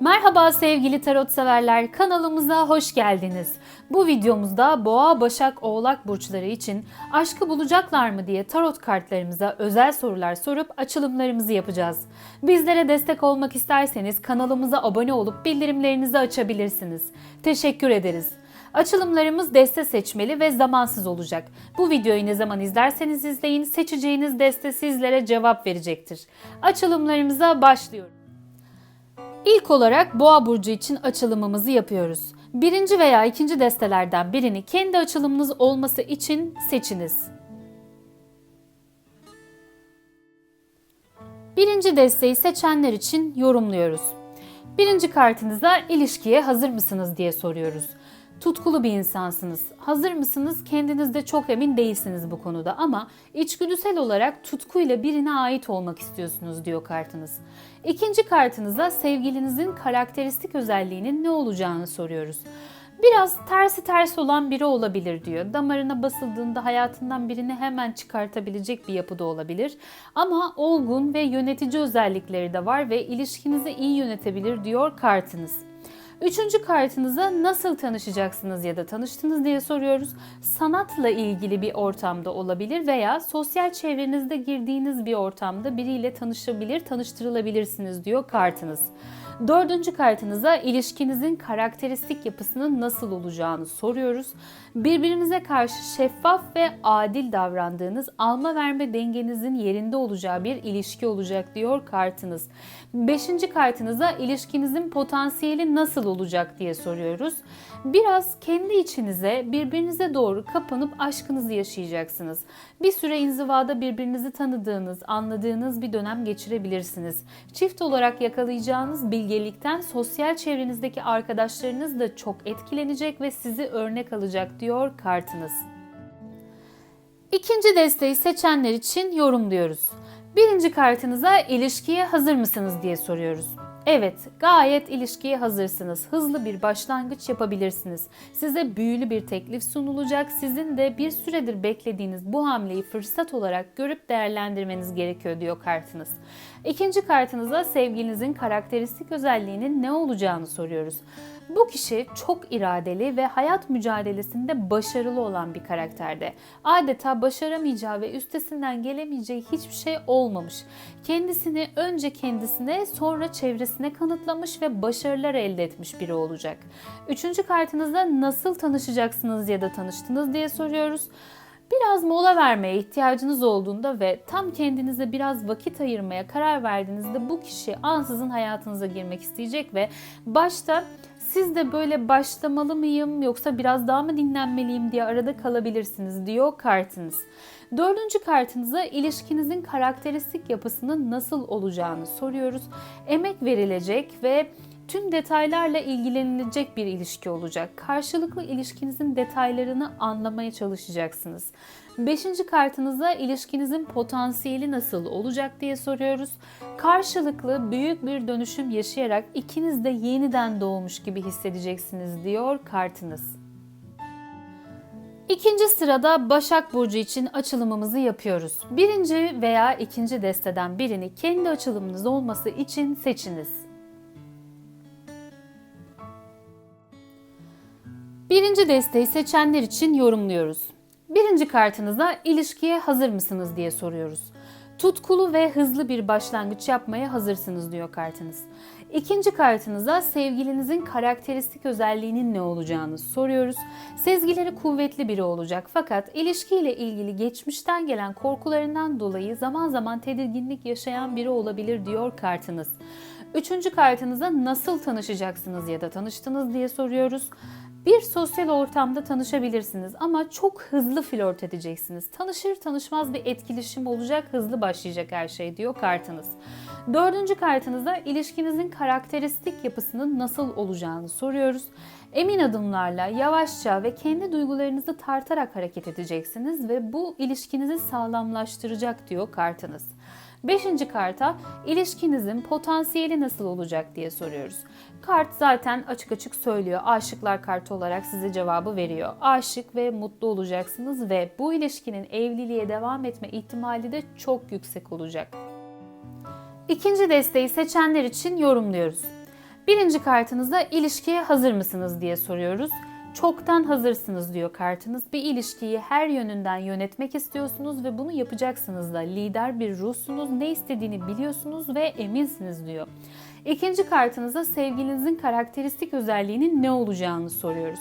Merhaba sevgili tarot severler, kanalımıza hoş geldiniz. Bu videomuzda Boğa, Başak, Oğlak burçları için aşkı bulacaklar mı diye tarot kartlarımıza özel sorular sorup açılımlarımızı yapacağız. Bizlere destek olmak isterseniz kanalımıza abone olup bildirimlerinizi açabilirsiniz. Teşekkür ederiz. Açılımlarımız deste seçmeli ve zamansız olacak. Bu videoyu ne zaman izlerseniz izleyin, seçeceğiniz deste sizlere cevap verecektir. Açılımlarımıza başlıyorum. İlk olarak Boğa burcu için açılımımızı yapıyoruz. Birinci veya ikinci destelerden birini kendi açılımınız olması için seçiniz. Birinci desteği seçenler için yorumluyoruz. Birinci kartınıza ilişkiye hazır mısınız diye soruyoruz. Tutkulu bir insansınız. Hazır mısınız? Kendinizde çok emin değilsiniz bu konuda ama içgüdüsel olarak tutkuyla birine ait olmak istiyorsunuz diyor kartınız. İkinci kartınıza sevgilinizin karakteristik özelliğinin ne olacağını soruyoruz. Biraz tersi ters olan biri olabilir diyor. Damarına basıldığında hayatından birini hemen çıkartabilecek bir yapıda olabilir. Ama olgun ve yönetici özellikleri de var ve ilişkinizi iyi yönetebilir diyor kartınız. Üçüncü kartınıza nasıl tanışacaksınız ya da tanıştınız diye soruyoruz. Sanatla ilgili bir ortamda olabilir veya sosyal çevrenizde girdiğiniz bir ortamda biriyle tanışabilir, tanıştırılabilirsiniz diyor kartınız. Dördüncü kartınıza ilişkinizin karakteristik yapısının nasıl olacağını soruyoruz. Birbirinize karşı şeffaf ve adil davrandığınız, alma verme dengenizin yerinde olacağı bir ilişki olacak diyor kartınız. Beşinci kartınıza ilişkinizin potansiyeli nasıl olacak diye soruyoruz. Biraz kendi içinize, birbirinize doğru kapanıp aşkınızı yaşayacaksınız. Bir süre inzivada birbirinizi tanıdığınız, anladığınız bir dönem geçirebilirsiniz. Çift olarak yakalayacağınız bilgelikten sosyal çevrenizdeki arkadaşlarınız da çok etkilenecek ve sizi örnek alacak diyor kartınız. İkinci desteği seçenler için yorumluyoruz. Birinci kartınıza ilişkiye hazır mısınız diye soruyoruz. Evet, gayet ilişkiye hazırsınız. Hızlı bir başlangıç yapabilirsiniz. Size büyülü bir teklif sunulacak. Sizin de bir süredir beklediğiniz bu hamleyi fırsat olarak görüp değerlendirmeniz gerekiyor diyor kartınız. İkinci kartınıza sevgilinizin karakteristik özelliğinin ne olacağını soruyoruz. Bu kişi çok iradeli ve hayat mücadelesinde başarılı olan bir karakterde. Adeta başaramayacağı ve üstesinden gelemeyeceği hiçbir şey olmamış. Kendisini önce kendisine sonra çevresine kanıtlamış ve başarılar elde etmiş biri olacak. Üçüncü kartınızda nasıl tanışacaksınız ya da tanıştınız diye soruyoruz. Biraz mola vermeye ihtiyacınız olduğunda ve tam kendinize biraz vakit ayırmaya karar verdiğinizde bu kişi ansızın hayatınıza girmek isteyecek ve başta siz de böyle başlamalı mıyım yoksa biraz daha mı dinlenmeliyim diye arada kalabilirsiniz diyor kartınız. Dördüncü kartınıza ilişkinizin karakteristik yapısının nasıl olacağını soruyoruz. Emek verilecek ve tüm detaylarla ilgilenilecek bir ilişki olacak. Karşılıklı ilişkinizin detaylarını anlamaya çalışacaksınız. Beşinci kartınıza ilişkinizin potansiyeli nasıl olacak diye soruyoruz. Karşılıklı büyük bir dönüşüm yaşayarak ikiniz de yeniden doğmuş gibi hissedeceksiniz diyor kartınız. İkinci sırada Başak Burcu için açılımımızı yapıyoruz. Birinci veya ikinci desteden birini kendi açılımınız olması için seçiniz. Birinci desteği seçenler için yorumluyoruz. Birinci kartınıza ilişkiye hazır mısınız diye soruyoruz. Tutkulu ve hızlı bir başlangıç yapmaya hazırsınız diyor kartınız. İkinci kartınıza sevgilinizin karakteristik özelliğinin ne olacağını soruyoruz. Sezgileri kuvvetli biri olacak fakat ilişkiyle ilgili geçmişten gelen korkularından dolayı zaman zaman tedirginlik yaşayan biri olabilir diyor kartınız. Üçüncü kartınıza nasıl tanışacaksınız ya da tanıştınız diye soruyoruz. Bir sosyal ortamda tanışabilirsiniz ama çok hızlı flört edeceksiniz. Tanışır tanışmaz bir etkileşim olacak, hızlı başlayacak her şey diyor kartınız. Dördüncü kartınıza ilişkinizin karakteristik yapısının nasıl olacağını soruyoruz. Emin adımlarla, yavaşça ve kendi duygularınızı tartarak hareket edeceksiniz ve bu ilişkinizi sağlamlaştıracak diyor kartınız. Beşinci karta ilişkinizin potansiyeli nasıl olacak diye soruyoruz. Kart zaten açık açık söylüyor. Aşıklar kartı olarak size cevabı veriyor. Aşık ve mutlu olacaksınız ve bu ilişkinin evliliğe devam etme ihtimali de çok yüksek olacak. İkinci desteği seçenler için yorumluyoruz. Birinci kartınızda ilişkiye hazır mısınız diye soruyoruz. Çoktan hazırsınız diyor kartınız. Bir ilişkiyi her yönünden yönetmek istiyorsunuz ve bunu yapacaksınız da. Lider bir ruhsunuz, ne istediğini biliyorsunuz ve eminsiniz diyor. İkinci kartınıza sevgilinizin karakteristik özelliğinin ne olacağını soruyoruz.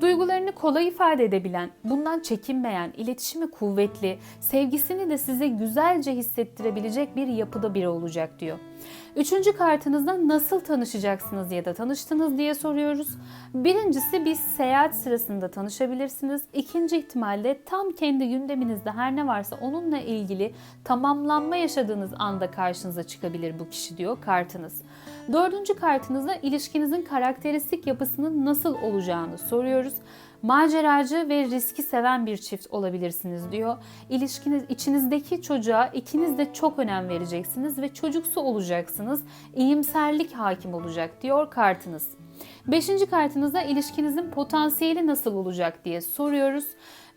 Duygularını kolay ifade edebilen, bundan çekinmeyen, iletişimi kuvvetli, sevgisini de size güzelce hissettirebilecek bir yapıda biri olacak diyor. Üçüncü kartınızda nasıl tanışacaksınız ya da tanıştınız diye soruyoruz. Birincisi bir seyahat sırasında tanışabilirsiniz. İkinci ihtimalle tam kendi gündeminizde her ne varsa onunla ilgili tamamlanma yaşadığınız anda karşınıza çıkabilir bu kişi diyor kartınız. Dördüncü kartınızda ilişkinizin karakteristik yapısının nasıl olacağını soruyoruz. Maceracı ve riski seven bir çift olabilirsiniz diyor. İlişkiniz içinizdeki çocuğa ikiniz de çok önem vereceksiniz ve çocuksu olacaksınız. İyimserlik hakim olacak diyor kartınız. Beşinci kartınızda ilişkinizin potansiyeli nasıl olacak diye soruyoruz.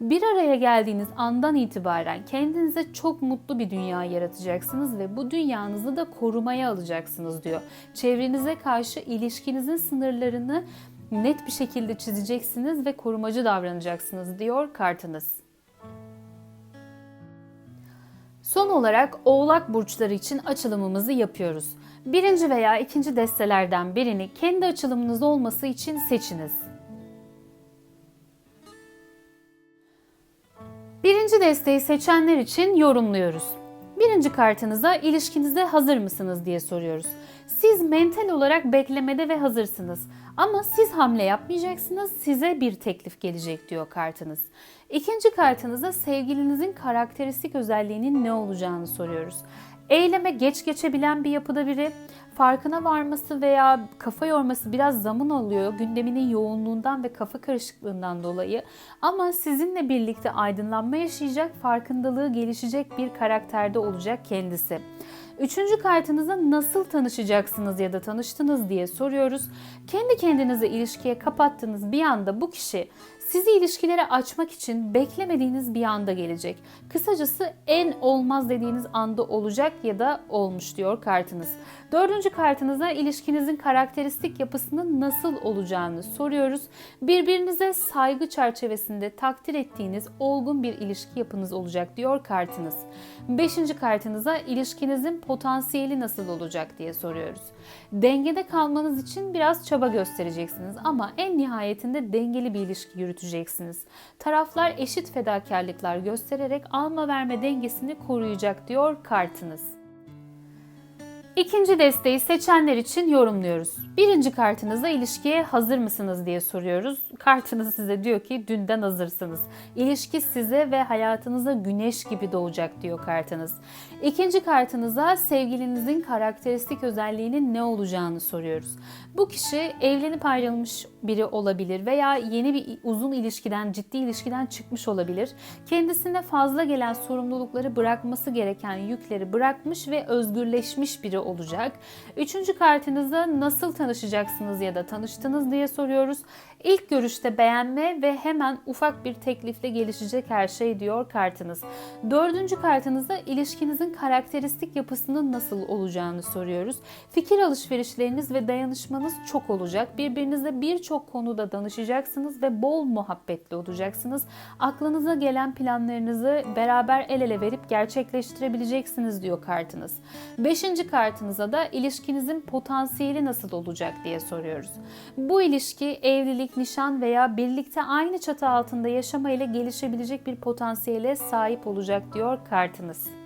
Bir araya geldiğiniz andan itibaren kendinize çok mutlu bir dünya yaratacaksınız ve bu dünyanızı da korumaya alacaksınız diyor. Çevrenize karşı ilişkinizin sınırlarını net bir şekilde çizeceksiniz ve korumacı davranacaksınız diyor kartınız. Son olarak oğlak burçları için açılımımızı yapıyoruz. Birinci veya ikinci destelerden birini kendi açılımınız olması için seçiniz. Birinci desteği seçenler için yorumluyoruz. Birinci kartınıza ilişkinizde hazır mısınız diye soruyoruz. Siz mental olarak beklemede ve hazırsınız. Ama siz hamle yapmayacaksınız, size bir teklif gelecek diyor kartınız. İkinci kartınıza sevgilinizin karakteristik özelliğinin ne olacağını soruyoruz. Eyleme geç geçebilen bir yapıda biri, farkına varması veya kafa yorması biraz zaman alıyor gündeminin yoğunluğundan ve kafa karışıklığından dolayı. Ama sizinle birlikte aydınlanma yaşayacak, farkındalığı gelişecek bir karakterde olacak kendisi. Üçüncü kartınıza nasıl tanışacaksınız ya da tanıştınız diye soruyoruz. Kendi kendinize ilişkiye kapattığınız bir anda bu kişi sizi ilişkilere açmak için beklemediğiniz bir anda gelecek. Kısacası en olmaz dediğiniz anda olacak ya da olmuş diyor kartınız. Dördüncü kartınıza ilişkinizin karakteristik yapısının nasıl olacağını soruyoruz. Birbirinize saygı çerçevesinde takdir ettiğiniz olgun bir ilişki yapınız olacak diyor kartınız. Beşinci kartınıza ilişkinizin potansiyeli nasıl olacak diye soruyoruz. Dengede kalmanız için biraz çaba göstereceksiniz ama en nihayetinde dengeli bir ilişki yürüteceksiniz. Taraflar eşit fedakarlıklar göstererek alma verme dengesini koruyacak diyor kartınız. İkinci desteği seçenler için yorumluyoruz. Birinci kartınızda ilişkiye hazır mısınız diye soruyoruz. Kartınız size diyor ki dünden hazırsınız. İlişki size ve hayatınıza güneş gibi doğacak diyor kartınız. İkinci kartınıza sevgilinizin karakteristik özelliğinin ne olacağını soruyoruz. Bu kişi evlenip ayrılmış biri olabilir veya yeni bir uzun ilişkiden, ciddi ilişkiden çıkmış olabilir. Kendisine fazla gelen sorumlulukları bırakması gereken yükleri bırakmış ve özgürleşmiş biri olacak. Üçüncü kartınızda nasıl tanışacaksınız ya da tanıştınız diye soruyoruz. İlk görüşte beğenme ve hemen ufak bir teklifle gelişecek her şey diyor kartınız. Dördüncü kartınızda ilişkinizin karakteristik yapısının nasıl olacağını soruyoruz. Fikir alışverişleriniz ve dayanışmanız çok olacak. Birbirinizle birçok konuda danışacaksınız ve bol muhabbetli olacaksınız. Aklınıza gelen planlarınızı beraber el ele verip gerçekleştirebileceksiniz diyor kartınız. Beşinci kartınıza da ilişkinizin potansiyeli nasıl olacak diye soruyoruz. Bu ilişki evlilik, nişan veya birlikte aynı çatı altında yaşama ile gelişebilecek bir potansiyele sahip olacak diyor kartınız.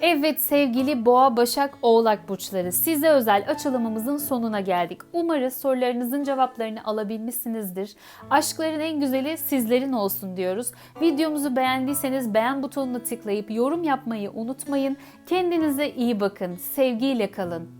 Evet sevgili Boğa, Başak, Oğlak burçları size özel açılımımızın sonuna geldik. Umarız sorularınızın cevaplarını alabilmişsinizdir. Aşkların en güzeli sizlerin olsun diyoruz. Videomuzu beğendiyseniz beğen butonuna tıklayıp yorum yapmayı unutmayın. Kendinize iyi bakın. Sevgiyle kalın.